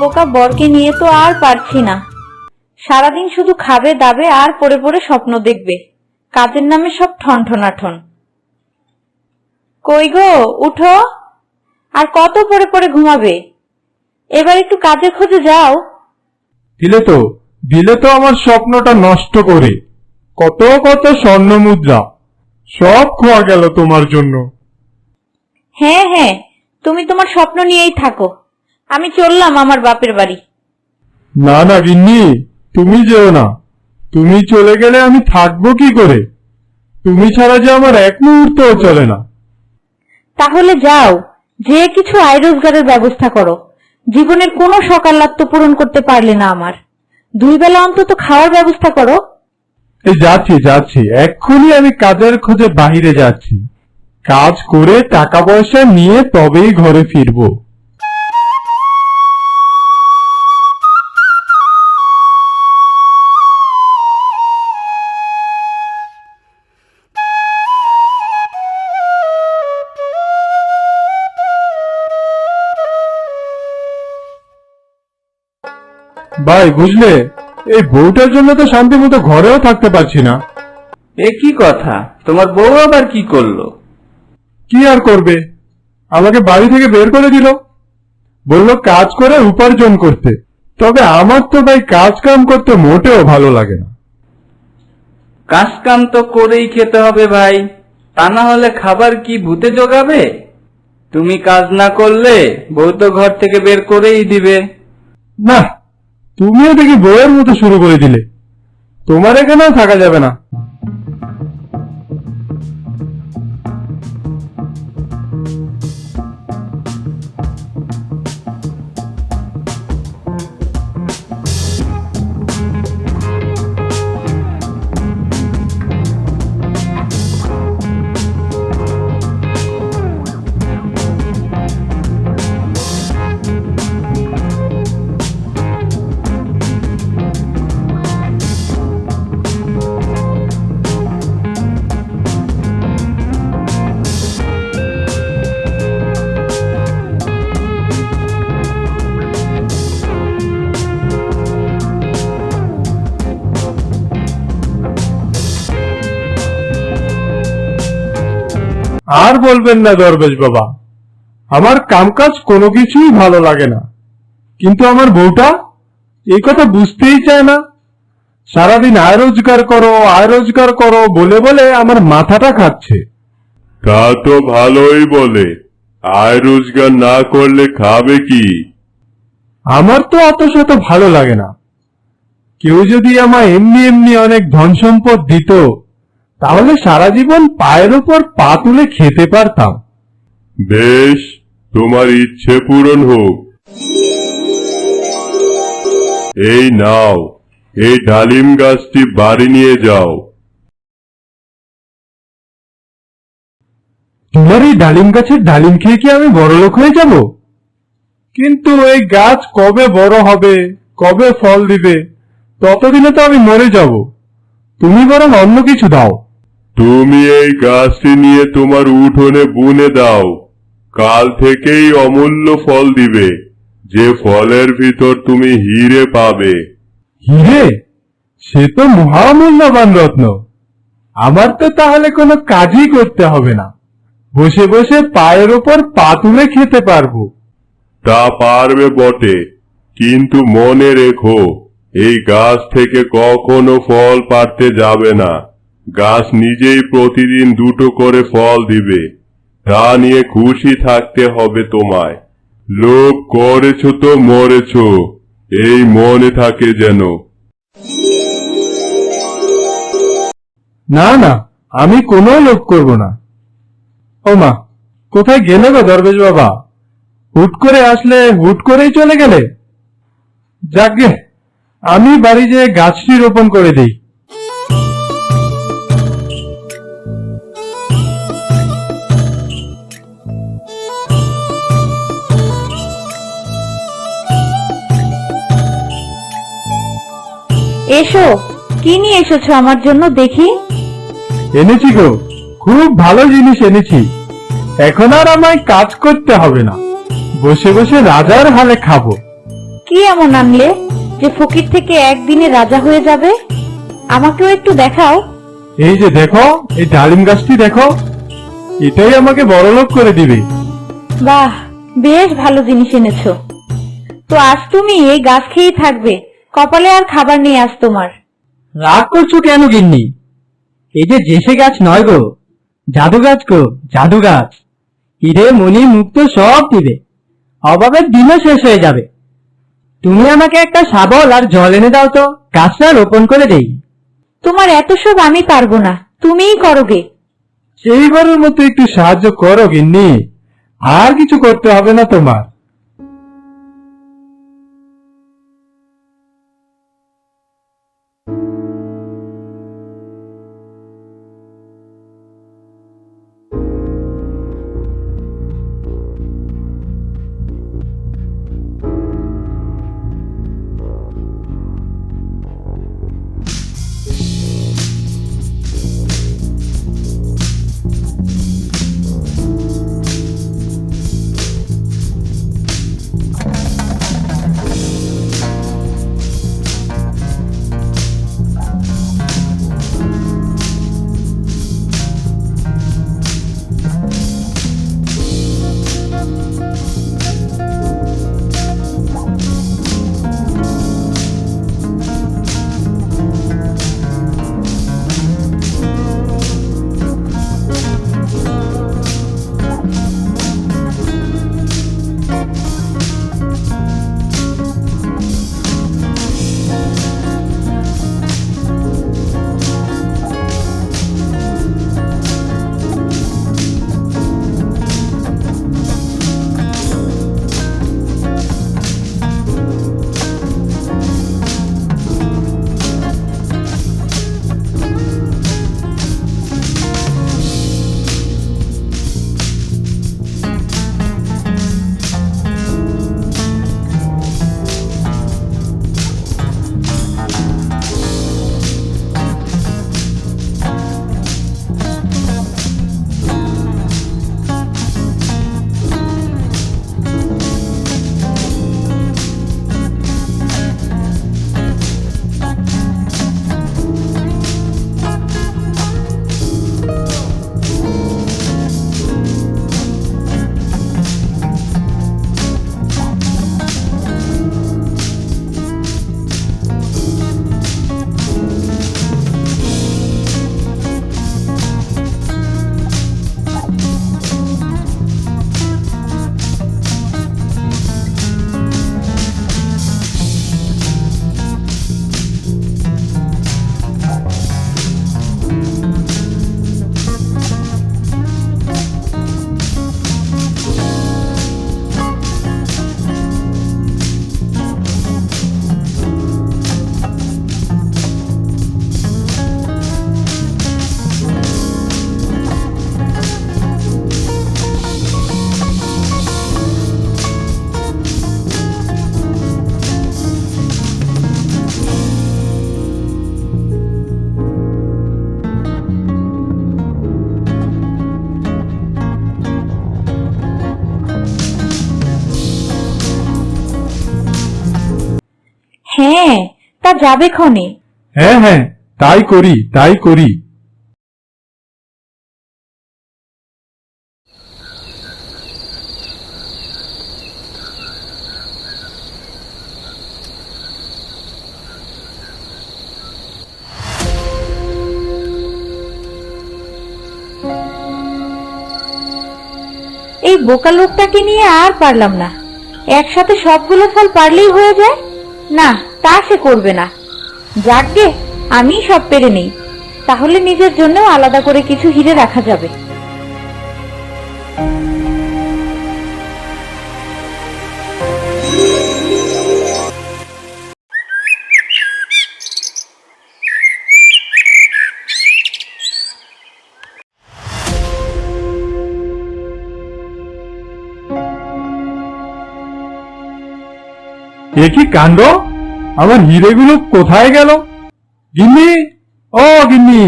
বোকা বরকে নিয়ে তো আর পারছি না। সারাদিন শুধু খাবে দাবে আর পড়ে পড়ে স্বপ্ন দেখবে। কাজের নামে সব ঠন ঠনাঠন কই গো উঠো। আর কত পড়ে পড়ে ঘুমাবে? এবার একটু কাজে খোঁজে যাও। দিলে তো দিলে তো আমার স্বপ্নটা নষ্ট করে। কত কত স্বর্ণ মুদ্রা সব খোয়া গেল তোমার জন্য। হ্যাঁ হ্যাঁ তুমি তোমার স্বপ্ন নিয়েই থাকো। আমি চললাম আমার বাপের বাড়ি। না না গিন্নি তুমি যেও না। তুমি চলে গেলে আমি থাকব কি করে? তুমি ছাড়া যে আমার এক মুহূর্তও চলে না। তাহলে যাও যে কিছু আয় রোজগারের ব্যবস্থা করো। জীবনের কোনো সকালাত্ম পূরণ করতে পারলে না আমার। দুই বেলা অন্তত খাওয়ার ব্যবস্থা করো। এই যাচ্ছি যাচ্ছি। এক্ষুনি আমি কাজের খোঁজে বাহিরে যাচ্ছি। কাজ করে টাকা পয়সা নিয়ে তবেই ঘরে ফিরবো। ভাই বুঝলে? এই বউটার জন্য তো শান্তি মতো ঘরেও থাকতে পারছি না। এ কি কথা? তোমার বউ আবার কি করল? কি আর করবে? আমাকে বাড়ি থেকে বের করে দিল। বলল কাজ করে উপার্জন করতে। তবে আমার তো ভাই কাজ কাম করতে মোটেও ভালো লাগে না। কাজ কাম তো করেই খেতে হবে ভাই। তা না হলে খাবার কি ভূতে জোগাবে? তুমি কাজ না করলে বউ তো ঘর থেকে বের করেই দিবে। না তুমিও দেখি বউয়ের মতো শুরু করে দিলে। তোমার এখানেও থাকা যাবে না। আর বলবেন না দরবেশ বাবা। আমার কামকাজ কোনো কিছুই ভালো লাগে না। কিন্তু আমার বউটা এই কথা বুঝতেই চায় না। সারাদিন আয় রোজগার করো আয় রোজগার করো বলে বলে আমার মাথাটা খাচ্ছে। তা তো ভালোই বলে। আয় রোজগার না করলে খাবে কি? আমার তো অত শত ভালো লাগে না। কেউ যদি আমায় এমনি এমনি অনেক ধন সম্পদ দিত তাহলে সারা জীবন পায়ের ওপর পা তুলে খেতে পারতাম। বেশ তোমার ইচ্ছে পূরণ হোক। এই নাও এই ডালিম গাছটি বাড়ি নিয়ে যাও। তোমার এই ডালিম গাছের ডালিম খেয়ে কি আমি বড় লোক হয়ে যাব? কিন্তু এই গাছ কবে বড় হবে কবে ফল দিবে ততদিনে তো আমি মরে যাব। তুমি বরং অন্য কিছু দাও। তুমি এই গাছটি নিয়ে তোমার উঠোনে বুনে দাও। কাল থেকেই অমূল্য ফল দিবে। যে ফলের ভিতর তুমি হিরে পাবে। হিরে? সে তো মহামূল্যবান রত্ন। আমার তো তাহলে কোনো কাজই করতে হবে না। বসে বসে পায়ের ওপর পা তুলে খেতে পারব। তা পারবে বটে। কিন্তু মনে রেখো এই গাছ থেকে কখনো ফল পারতে যাবে না। গাছ নিজেই প্রতিদিন দুটো করে ফল দিবে। তা নিয়ে খুশি থাকতে হবে তোমায়। লোভ করেছ তো মরেছ, এই মনে থাকে যেন। না না, আমি কোনো লোভ করব না। ও মা, কোথায় গেলে গো দরবেশ বাবা? হুট করে আসলে হুট করেই চলে গেলে? যাকে আমি বাড়ি যেয়ে গাছটি রোপণ করে দিই। এসো। কি নিয়ে এসেছ আমার জন্য দেখি? এনেছি গো খুব ভালো জিনিস এনেছি। এখন আর আমায় কাজ করতে হবে না। বসে বসে রাজার হালে খাব। কি এমন আনলে যে ফকির থেকে একদিনে রাজা হয়ে যাবে? আমাকেও একটু দেখাও। এই যে দেখো এই ডালিম গাছটি দেখো এটাই আমাকে বড়লোক করে দিবে। বাহ বেশ ভালো জিনিস এনেছো। তো আজ তুমি এই গাছ খেয়েই থাকবে। কপালে আর খাবার নেই আজ তোমার। রাগ করছ কেন গিন্নি? এই যে জেসে গাছ নয় গো। জাদু গাছ গো জাদু গাছ। হিরে মনি মুক্ত সব দিবে। অভাবের দিনও শেষ হয়ে যাবে। তুমি আমাকে একটা শাবল আর জল এনে দাও তো গাছটা রোপণ করে দেই। তোমার এত সব আমি পারব না তুমিই করোগে সেইবারের মতো একটু সাহায্য করো গিন্নি। আর কিছু করতে হবে না তোমার। হ্যাঁ তা যাবে ক্ষণে। হ্যাঁ হ্যাঁ তাই করি তাই করি। এই বোকা লোকটাকে নিয়ে আর পারলাম না। একসাথে সবগুলো ফল পারলেই হয়ে যায়? না তা সে করবে না। যাকগে আমি সব পেরে নেই। তাহলে নিজের জন্য আলাদা করে কিছু হিরে রাখা যাবে। এ কি কাণ্ড? আমার হিরেগুলো কোথায় গেল? গিন্নি? ও, গিন্নি,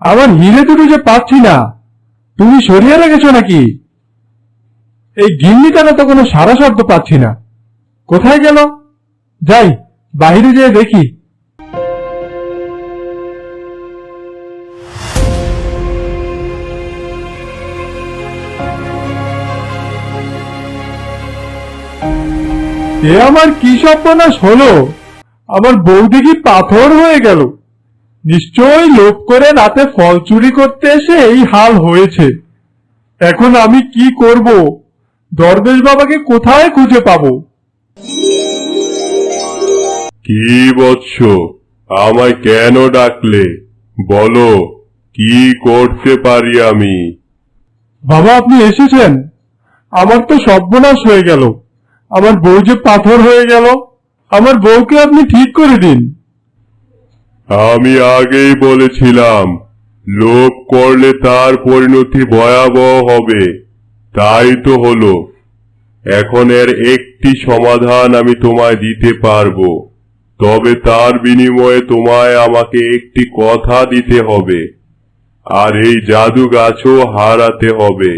আমার হিরে দুটো যে পাচ্ছি না, তুমি সরিয়ে রেখেছো নাকি? এই গিন্নিটারা তো কোনো সারা শব্দ পাচ্ছি না। কোথায় গেল? যাই বাইরে যেয়ে দেখি। এ আমার কি সর্বনাশ হলো আমার বউ দেখি পাথর হয়ে গেল? নিশ্চয়ই লোভ করে রাতে ফল চুরি করতে এসে এই হাল হয়েছে। এখন আমি কি করব? দরবেশ বাবাকে কোথায় খুঁজে পাবো? কি বৎস আমায় কেন ডাকলে? বলো কি করতে পারি আমি? বাবা আপনি এসেছেন। আমার তো সর্বনাশ হয়ে গেল। আমার বউ যে পাথর হয়ে গেল। আমার বউকে আপনি ঠিক করে দিন। আমি আগেই বলেছিলাম লোভ করলে তার পরিণতি ভয়াবহ হবে। তাই তো হলো। এখন এর একটি সমাধান আমি তোমায় দিতে পারব। তবে তার বিনিময়ে তোমায় আমাকে একটি কথা দিতে হবে আর এই জাদু গাছও হারাতে হবে।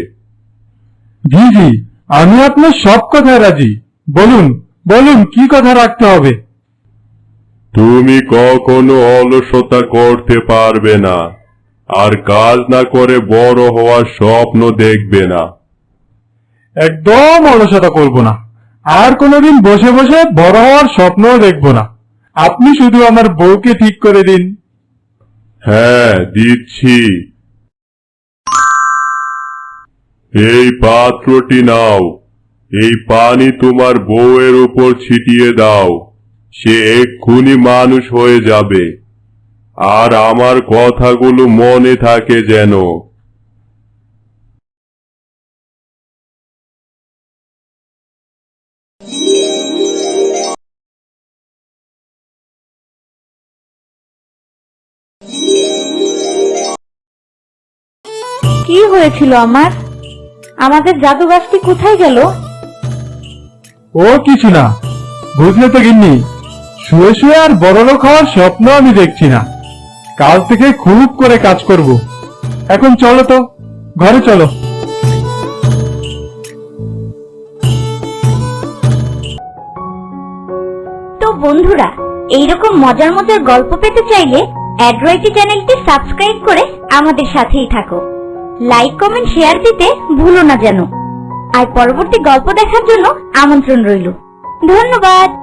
জি জি আমি আপনার সব কথায় রাজি। বলুন। বলুন কি কথা রাখতে হবে? তুমি কখনো অলসতা করতে পারবে না আর কাজ না করে বড় হওয়ার স্বপ্ন দেখবে না। একদম অলসতা করব না আর কোনোদিন বসে বসে বড় হওয়ার স্বপ্নও দেখব না। আপনি শুধু আমার বউকে ঠিক করে দিন। হ্যাঁ দিচ্ছি। এই পাত্রটি নাও। এই পানি তোমার বউয়ের উপর ছিটিয়ে দাও। সে এক্ষুনি মানুষ হয়ে যাবে। আর আমার কথাগুলো মনে থাকে যেন। কি হয়েছিল আমার? আমাদের জাদু গাছটি কোথায় গেল? ও কিছু না। বুঝলে তো গিন্নি, শুয়ে শুয়ে আর বড়লোক হওয়ার স্বপ্ন আমি দেখছি না। কাল থেকে খুব করে কাজ করব। এখন চলো তো, ঘরে চলো। তো বন্ধুরা, এইরকম মজার মজার গল্প পেতে চাইলে অ্যাড্রয়েটি চ্যানেলটি সাবস্ক্রাইব করে আমাদের সাথেই থাকো। লাইক, কমেন্ট, শেয়ার দিতে ভুলো না যেন। আর পরবর্তী গল্প দেখার জন্য আমন্ত্রণ রইল। ধন্যবাদ।